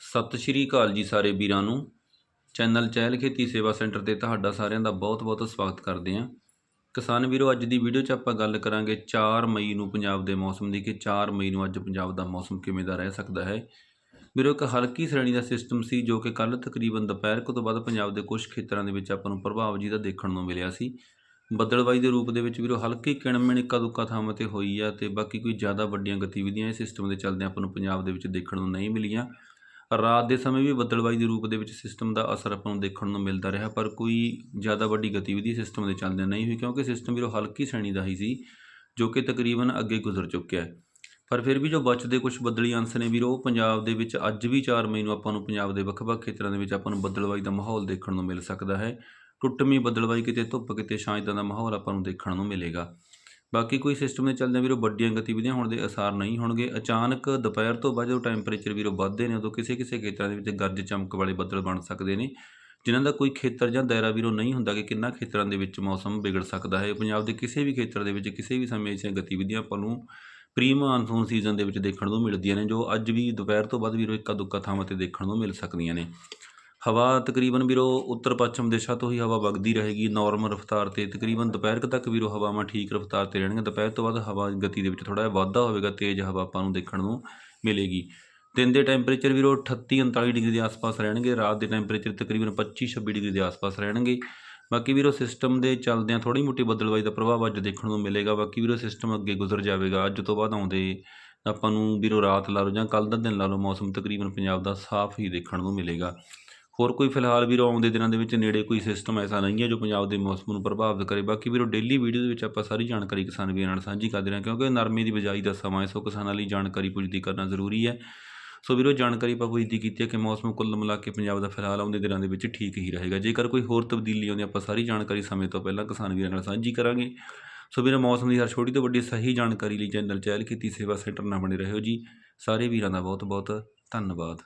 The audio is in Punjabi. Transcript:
ਸਤਿ ਸ਼੍ਰੀ ਅਕਾਲ ਜੀ ਸਾਰੇ ਵੀਰਾਂ ਨੂੰ। ਚੈਨਲ ਚਹਿਲ ਖੇਤੀ ਸੇਵਾ ਸੈਂਟਰ ਤੇ ਤੁਹਾਡਾ ਸਾਰਿਆਂ ਦਾ ਬਹੁਤ-ਬਹੁਤ ਸਵਾਗਤ ਕਰਦੇ ਹਾਂ। ਕਿਸਾਨ ਵੀਰੋ, ਅੱਜ ਦੀ ਵੀਡੀਓ 'ਚ ਆਪਾਂ ਗੱਲ ਕਰਾਂਗੇ 4 ਮਈ ਨੂੰ ਪੰਜਾਬ ਦੇ ਮੌਸਮ ਦੀ ਕਿ 4 ਮਈ ਨੂੰ ਅੱਜ ਪੰਜਾਬ ਦਾ ਮੌਸਮ ਕਿਵੇਂ ਦਾ ਰਹਿ ਸਕਦਾ ਹੈ। ਵੀਰੋ, ਇੱਕ ਹਲਕੀ ਸ਼੍ਰੇਣੀ ਦਾ ਸਿਸਟਮ ਸੀ ਜੋ ਕਿ ਕੱਲ ਤਕਰੀਬਨ ਦੁਪਹਿਰ ਕੁ ਤੋਂ ਬਾਅਦ ਪੰਜਾਬ ਦੇ ਕੁਝ ਖੇਤਰਾਂ ਦੇ ਵਿੱਚ ਆਪਾਂ ਨੂੰ ਪ੍ਰਭਾਵ ਜੀ ਦਾ ਦੇਖਣ ਨੂੰ ਮਿਲਿਆ ਸੀ। ਬੱਦਲਬਾਈ ਦੇ ਰੂਪ ਦੇ ਵਿੱਚ ਵੀਰੋ, ਹਲਕੀ ਕਿਣਮਿਣ ਇੱਕਾ ਦੁੱਕਾ ਥਾਵਾਂ ਤੇ ਹੋਈ ਆ ਤੇ ਬਾਕੀ ਕੋਈ ਜ਼ਿਆਦਾ ਵੱਡੀਆਂ ਗਤੀਵਿਧੀਆਂ ਇਸ ਸਿਸਟਮ ਦੇ ਚੱਲਦੇ ਆਪਾਂ ਨੂੰ ਪੰਜਾਬ ਦੇ ਵਿੱਚ ਦੇਖਣ ਨੂੰ ਨਹੀਂ ਮਿਲੀਆਂ। ਰਾਤ ਦੇ ਸਮੇਂ ਵੀ ਬੱਦਲਬਾਈ ਦੇ ਰੂਪ ਦੇ ਵਿੱਚ ਸਿਸਟਮ ਦਾ ਅਸਰ ਆਪਾਂ ਨੂੰ ਦੇਖਣ ਨੂੰ ਮਿਲਦਾ ਰਿਹਾ, ਪਰ ਕੋਈ ਜ਼ਿਆਦਾ ਵੱਡੀ ਗਤੀਵਿਧੀ ਸਿਸਟਮ ਦੇ ਚੱਲਦਿਆਂ ਨਹੀਂ ਹੋਈ, ਕਿਉਂਕਿ ਸਿਸਟਮ ਵੀਰੋ ਹਲਕੀ ਸ਼੍ਰੇਣੀ ਦਾ ਹੀ ਸੀ, ਜੋ ਕਿ ਤਕਰੀਬਨ ਅੱਗੇ ਗੁਜ਼ਰ ਚੁੱਕਿਆ ਹੈ। ਪਰ ਫਿਰ ਵੀ ਜੋ ਬਚਦੇ ਕੁਝ ਬੱਦਲੀ ਅੰਸ਼ ਨੇ ਵੀਰੋ, ਉਹ ਪੰਜਾਬ ਦੇ ਵਿੱਚ ਅੱਜ ਵੀ 4 ਮਈ ਨੂੰ ਆਪਾਂ ਨੂੰ ਪੰਜਾਬ ਦੇ ਵੱਖ-ਵੱਖ ਖੇਤਰਾਂ ਦੇ ਵਿੱਚ ਆਪਾਂ ਨੂੰ ਬੱਦਲਬਾਈ ਦਾ ਮਾਹੌਲ ਦੇਖਣ ਨੂੰ ਮਿਲ ਸਕਦਾ ਹੈ। ਟੁੱਟਵੀਂ ਬੱਦਲਬਾਈ ਕਿਤੇ ਧੁੱਪ, ਕਿਤੇ ਛਾਂ ਇੱਦਾਂ ਦਾ ਮਾਹੌਲ ਆਪਾਂ ਨੂੰ ਦੇਖਣ ਨੂੰ ਮਿਲੇਗਾ। ਬਾਕੀ ਕੋਈ ਸਿਸਟਮ ਦੇ ਚੱਲਦੇ ਵੀਰੋ ਵੱਡੀਆਂ ਗਤੀਵਿਧੀਆਂ ਹੋਣ ਦੇ ਅਸਾਰ ਨਹੀਂ ਹੋਣਗੇ। ਅਚਾਨਕ ਦੁਪਹਿਰ ਤੋਂ ਬਾਅਦ ਜਦੋਂ ਟੈਂਪਰੇਚਰ ਵੀਰੋ ਵੱਧਦੇ ਨੇ, ਉਦੋਂ ਕਿਸੇ ਕਿਸੇ ਖੇਤਰਾਂ ਦੇ ਵਿੱਚ ਗਰਜ ਚਮਕ ਵਾਲੇ ਬੱਦਲ ਬਣ ਸਕਦੇ ਨੇ, ਜਿਨ੍ਹਾਂ ਦਾ ਕੋਈ ਖੇਤਰ ਜਾਂ ਦਾਇਰਾ ਵੀਰੋ ਨਹੀਂ ਹੁੰਦਾ ਕਿ ਕਿੰਨਾ ਖੇਤਰਾਂ ਦੇ ਵਿੱਚ ਮੌਸਮ ਵਿਗੜ ਸਕਦਾ ਹੈ। ਪੰਜਾਬ ਦੇ ਕਿਸੇ ਵੀ ਖੇਤਰ ਦੇ ਵਿੱਚ ਕਿਸੇ ਵੀ ਸਮੇਂ ਇਸ ਗਤੀਵਿਧੀਆਂ ਆਪਾਂ ਨੂੰ ਪ੍ਰੀ ਮਾਨਸੂਨ ਸੀਜ਼ਨ ਦੇ ਵਿੱਚ ਦੇਖਣ ਨੂੰ ਮਿਲਦੀਆਂ ਨੇ, ਜੋ ਅੱਜ ਵੀ ਦੁਪਹਿਰ ਤੋਂ ਬਾਅਦ ਵੀਰੋ ਇੱਕਾ ਦੁੱਕਾ ਥਾਵਾਂ ਤੇ ਦੇਖਣ ਨੂੰ ਮਿਲ ਸਕਦੀਆਂ ਨੇ। ਹਵਾ ਤਕਰੀਬਨ ਵੀਰੋ ਉੱਤਰ ਪੱਛਮ ਦਿਸ਼ਾ ਤੋਂ ਹੀ ਹਵਾ ਵਗਦੀ ਰਹੇਗੀ ਨਾਰਮਲ ਰਫ਼ਤਾਰ ਤੇ ਤਕਰੀਬਨ ਦੁਪਹਿਰ ਕੁ ਤੱਕ ਵੀਰੋ ਹਵਾਵਾਂ ਠੀਕ ਰਫ਼ਤਾਰ ਤੇ ਰਹਿਣਗੀਆਂ। ਦੁਪਹਿਰ ਤੋਂ ਬਾਅਦ ਹਵਾ ਗਤੀ ਦੇ ਵਿੱਚ ਥੋੜਾ ਜਿਹਾ ਵਾਧਾ ਹੋਵੇਗਾ, ਤੇਜ਼ ਹਵਾ ਆਪਾਂ ਨੂੰ ਦੇਖਣ ਨੂੰ ਮਿਲੇਗੀ। ਦਿਨ ਦੇ ਟੈਂਪਰੇਚਰ ਵੀਰੋ 38 39 ਡਿਗਰੀ ਦੇ ਆਸ-ਪਾਸ ਰਹਿਣਗੇ, ਰਾਤ ਦੇ ਟੈਂਪਰੇਚਰ ਤਕਰੀਬਨ 25 26 ਡਿਗਰੀ ਦੇ ਆਸ-ਪਾਸ ਰਹਿਣਗੇ। ਬਾਕੀ ਵੀਰੋ ਸਿਸਟਮ ਦੇ ਚੱਲਦਿਆਂ ਥੋੜੀ ਮੋਟੀ ਬਦਲਵਾਈ ਦਾ ਪ੍ਰਭਾਵ ਅੱਜ ਦੇਖਣ ਨੂੰ ਮਿਲੇਗਾ। ਬਾਕੀ ਵੀਰੋ ਸਿਸਟਮ ਅੱਗੇ ਗੁਜ਼ਰ ਜਾਵੇਗਾ, ਅੱਜ ਤੋਂ ਬਾਅਦ ਆਉਂਦੇ ਆਪਾਂ ਨੂੰ ਵੀਰੋ ਰਾਤ ਲਾ ਲਓ ਜਾਂ ਕੱਲ ਦਾ ਦਿਨ ਲਾ ਲਓ, ਮੌਸਮ ਤਕਰੀਬਨ ਪੰਜਾਬ ਦਾ ਸਾਫ਼ ਹੀ ਦੇਖਣ ਨੂੰ ਮਿਲੇਗਾ। ਹੋਰ ਕੋਈ ਫਿਲਹਾਲ ਵੀਰੋ ਆਉਂਦੇ ਦਿਨਾਂ ਦੇ ਵਿੱਚ ਨੇੜੇ ਕੋਈ ਸਿਸਟਮ ਐਸਾ ਨਹੀਂ ਹੈ ਜੋ ਪੰਜਾਬ ਦੇ ਮੌਸਮ ਨੂੰ ਪ੍ਰਭਾਵਿਤ ਕਰੇ। ਬਾਕੀ ਵੀਰੋ ਡੇਲੀ ਵੀਡੀਓ ਦੇ ਵਿੱਚ ਆਪਾਂ ਸਾਰੀ ਜਾਣਕਾਰੀ ਕਿਸਾਨ ਵੀਰਾਂ ਨਾਲ ਸਾਂਝੀ ਕਰਦੇ ਹਾਂ ਕਿਉਂਕਿ ਨਰਮੇ ਦੀ ਬਜਾਈ ਦਾ ਸਮਾਂ ਹੈ, ਸੋ ਕਿਸਾਨਾਂ ਲਈ ਜਾਣਕਾਰੀ ਪੁੱਜਦੀ ਕਰਨਾ ਜ਼ਰੂਰੀ ਹੈ। ਸੋ ਵੀਰੋ ਜਾਣਕਾਰੀ ਆਪਾਂ ਪੁੱਜਦੀ ਕੀਤੀ ਹੈ ਕਿ ਮੌਸਮ ਕੁੱਲ ਮਿਲਾ ਕੇ ਪੰਜਾਬ ਦਾ ਫਿਲਹਾਲ ਆਉਂਦੇ ਦਿਨਾਂ ਦੇ ਵਿੱਚ ਠੀਕ ਹੀ ਰਹੇਗਾ। ਜੇਕਰ ਕੋਈ ਹੋਰ ਤਬਦੀਲੀ ਆਉਂਦੀ ਆਪਾਂ ਸਾਰੀ ਜਾਣਕਾਰੀ ਸਮੇਂ ਤੋਂ ਪਹਿਲਾਂ ਕਿਸਾਨ ਵੀਰਾਂ ਨਾਲ ਸਾਂਝੀ ਕਰਾਂਗੇ। ਸੋ ਵੀਰੋ ਮੌਸਮ ਦੀ ਹਰ ਛੋਟੀ ਤੋਂ ਵੱਡੀ ਸਹੀ ਜਾਣਕਾਰੀ ਲਈ ਚੈਨਲ ਚੈਨਲ ਕੀਤੀ ਸੇਵਾ ਸੈਂਟਰ ਨਾਲ ਬਣੇ ਰਹੋ ਜੀ। ਸਾਰੇ ਵੀਰਾਂ ਦਾ ਬਹੁਤ ਬਹੁਤ ਧੰਨਵਾਦ।